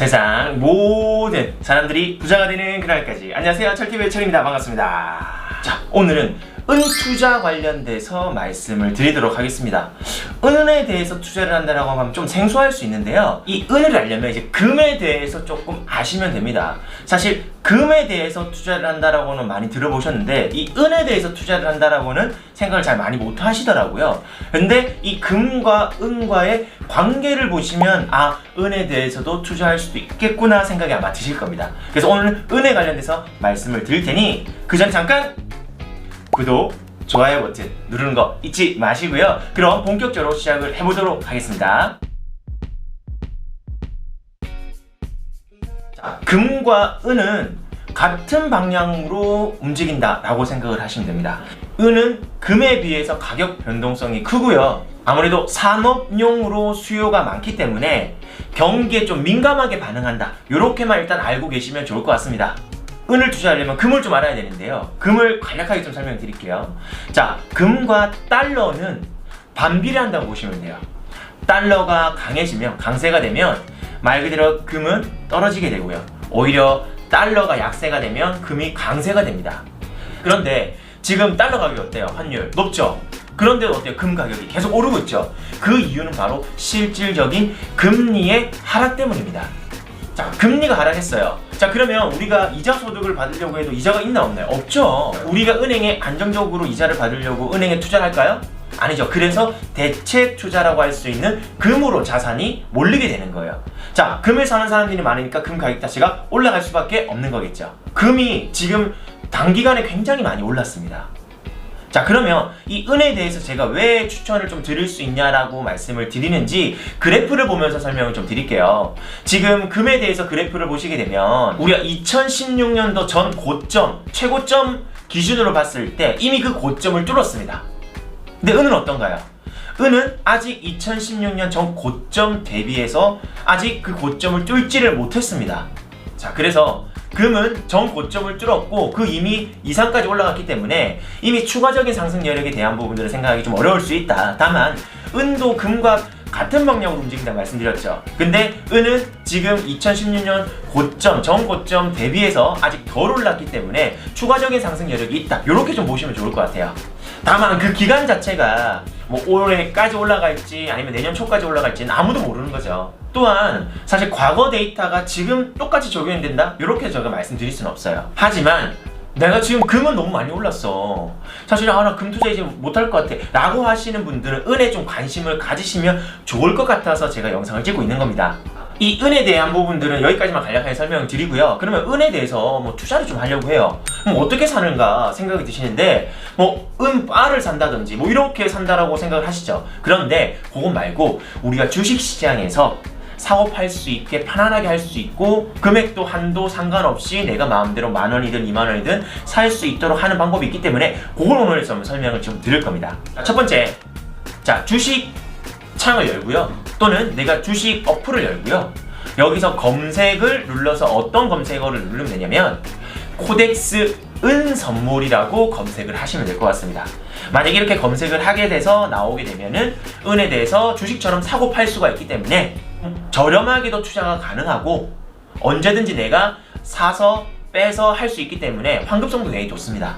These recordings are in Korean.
세상 모든 사람들이 부자가 되는 그날까지. 안녕하세요. 철TV의 철입니다. 반갑습니다. 자 오늘은 은 투자 관련돼서 말씀을 드리도록 하겠습니다. 은에 대해서 투자를 한다라고 하면 좀 생소할 수 있는데요. 이 은을 알려면 이제 금에 대해서 조금 아시면 됩니다. 사실 금에 대해서 투자를 한다라고는 많이 들어보셨는데 이 은에 대해서 투자를 한다라고는 생각을 잘 많이 못 하시더라고요. 근데 이 금과 은과의 관계를 보시면 아 은에 대해서도 투자할 수도 있겠구나 생각이 아마 드실 겁니다. 그래서 오늘 은에 관련돼서 말씀을 드릴 테니 그전 잠깐 구독, 좋아요 버튼 누르는 거 잊지 마시고요. 그럼 본격적으로 시작을 해보도록 하겠습니다. 자, 금과 은은 같은 방향으로 움직인다 라고 생각을 하시면 됩니다. 은은 금에 비해서 가격 변동성이 크고요. 아무래도 산업용으로 수요가 많기 때문에 경기에 좀 민감하게 반응한다. 이렇게만 일단 알고 계시면 좋을 것 같습니다. 은을 투자하려면 금을 좀 알아야 되는데요. 금을 간략하게 좀 설명드릴게요. 자, 금과 달러는 반비례 한다고 보시면 돼요. 달러가 강해지면 강세가 되면 말 그대로 금은 떨어지게 되고요. 오히려 달러가 약세가 되면 금이 강세가 됩니다. 그런데 지금 달러 가격이 어때요? 환율 높죠? 그런데 어때요? 금 가격이 계속 오르고 있죠. 그 이유는 바로 실질적인 금리의 하락 때문입니다. 자, 금리가 하락했어요. 자, 그러면 우리가 이자 소득을 받으려고 해도 이자가 있나 없나요? 없죠. 우리가 은행에 안정적으로 이자를 받으려고 은행에 투자를 할까요? 아니죠. 그래서 대체 투자라고 할 수 있는 금으로 자산이 몰리게 되는 거예요. 자, 금을 사는 사람들이 많으니까 금 가격 자체가 올라갈 수밖에 없는 거겠죠. 금이 지금 단기간에 굉장히 많이 올랐습니다. 자 그러면 이 은에 대해서 제가 왜 추천을 좀 드릴 수 있냐라고 말씀을 드리는지 그래프를 보면서 설명을 좀 드릴게요. 지금 금에 대해서 그래프를 보시게 되면 우리가 2016년도 전 고점, 최고점 기준으로 봤을 때 이미 그 고점을 뚫었습니다. 근데 은은 어떤가요? 은은 아직 2016년 전 고점 대비해서 아직 그 고점을 뚫지를 못했습니다. 자, 그래서 금은 전 고점을 뚫었고 그 이미 이상까지 올라갔기 때문에 이미 추가적인 상승 여력에 대한 부분들을 생각하기 좀 어려울 수 있다. 다만 은도 금과 같은 방향으로 움직인다 말씀드렸죠. 근데 은은 지금 2016년 고점, 전 고점 대비해서 아직 덜 올랐기 때문에 추가적인 상승 여력이 있다. 이렇게 좀 보시면 좋을 것 같아요. 다만 그 기간 자체가 뭐 올해까지 올라갈지 아니면 내년 초까지 올라갈지는 아무도 모르는 거죠. 또한 사실 과거 데이터가 지금 똑같이 적용이 된다? 이렇게 제가 말씀드릴 수는 없어요. 하지만 내가 지금 금은 너무 많이 올랐어. 사실 아 나금 투자 이제 못할 것 같아. 라고 하시는 분들은 은에 좀 관심을 가지시면 좋을 것 같아서 제가 영상을 찍고 있는 겁니다. 이 은에 대한 부분들은 여기까지만 간략하게 설명을 드리고요. 그러면 은에 대해서 뭐 투자를 좀 하려고 해요. 그럼 어떻게 사는가 생각이 드시는데 뭐 은바를 산다든지 뭐 이렇게 산다라고 생각을 하시죠. 그런데 그거 말고 우리가 주식 시장에서 사고 팔수 있게 편안하게 할 수 있고 금액도 한도 상관없이 내가 마음대로 만 원이든 이만 원이든 살 수 있도록 하는 방법이 있기 때문에 그걸 오늘 좀 설명을 좀 드릴 겁니다. 자, 첫 번째, 자 주식 창을 열고요. 또는 내가 주식 어플을 열고요. 여기서 검색을 눌러서 어떤 검색어를 누르면 되냐면 코덱스 은 선물이라고 검색을 하시면 될 것 같습니다. 만약에 이렇게 검색을 하게 돼서 나오게 되면은 은에 대해서 주식처럼 사고 팔 수가 있기 때문에 저렴하게도 투자가 가능하고 언제든지 내가 사서 빼서 할 수 있기 때문에 환급성도 되게 좋습니다.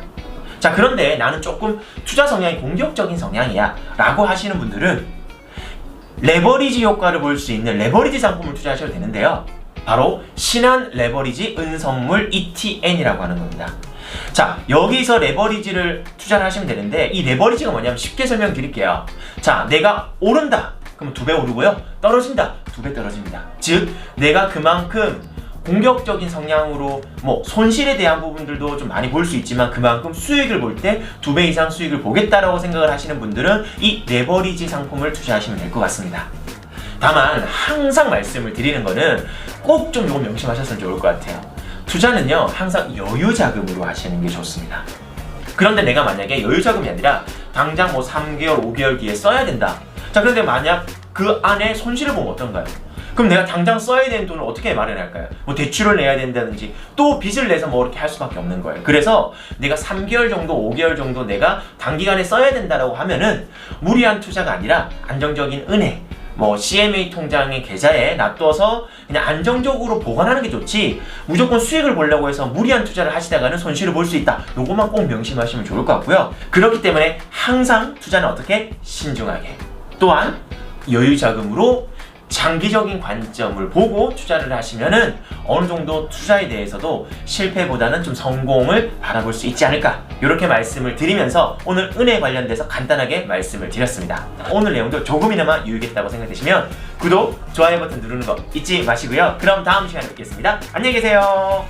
자 그런데 나는 조금 투자 성향이 공격적인 성향이야 라고 하시는 분들은 레버리지 효과를 볼 수 있는 레버리지 상품을 투자하셔도 되는데요. 바로 신한 레버리지 은선물 ETN이라고 하는 겁니다. 자, 여기서 레버리지를 투자를 하시면 되는데 이 레버리지가 뭐냐면 쉽게 설명 드릴게요. 자, 내가 오른다. 그럼 두 배 오르고요. 떨어진다. 두 배 떨어집니다. 즉, 내가 그만큼 공격적인 성향으로 뭐 손실에 대한 부분들도 좀 많이 볼 수 있지만 그만큼 수익을 볼 때 두 배 이상 수익을 보겠다라고 생각을 하시는 분들은 이 레버리지 상품을 투자하시면 될 것 같습니다. 다만 항상 말씀을 드리는 거는 꼭 좀 이거 명심하셨으면 좋을 것 같아요. 투자는요 항상 여유 자금으로 하시는 게 좋습니다. 그런데 내가 만약에 여유 자금이 아니라 당장 뭐 3개월, 5개월 뒤에 써야 된다. 자 그런데 만약 그 안에 손실을 보면 어떤가요? 그럼 내가 당장 써야 되는 돈을 어떻게 마련할까요? 뭐 대출을 내야 된다든지 또 빚을 내서 뭐 이렇게 할 수밖에 없는 거예요. 그래서 내가 3개월 정도, 5개월 정도 내가 단기간에 써야 된다라고 하면은 무리한 투자가 아니라 안정적인 은행 뭐 CMA 통장의 계좌에 놔둬서 그냥 안정적으로 보관하는 게 좋지 무조건 수익을 보려고 해서 무리한 투자를 하시다가는 손실을 볼 수 있다. 요것만 꼭 명심하시면 좋을 것 같고요. 그렇기 때문에 항상 투자는 어떻게 신중하게 또한 여유 자금으로 장기적인 관점을 보고 투자를 하시면은 어느 정도 투자에 대해서도 실패보다는 좀 성공을 바라볼 수 있지 않을까 이렇게 말씀을 드리면서 오늘 은혜 관련돼서 간단하게 말씀을 드렸습니다. 오늘 내용도 조금이나마 유익했다고 생각되시면 구독, 좋아요 버튼 누르는 거 잊지 마시고요. 그럼 다음 시간에 뵙겠습니다. 안녕히 계세요.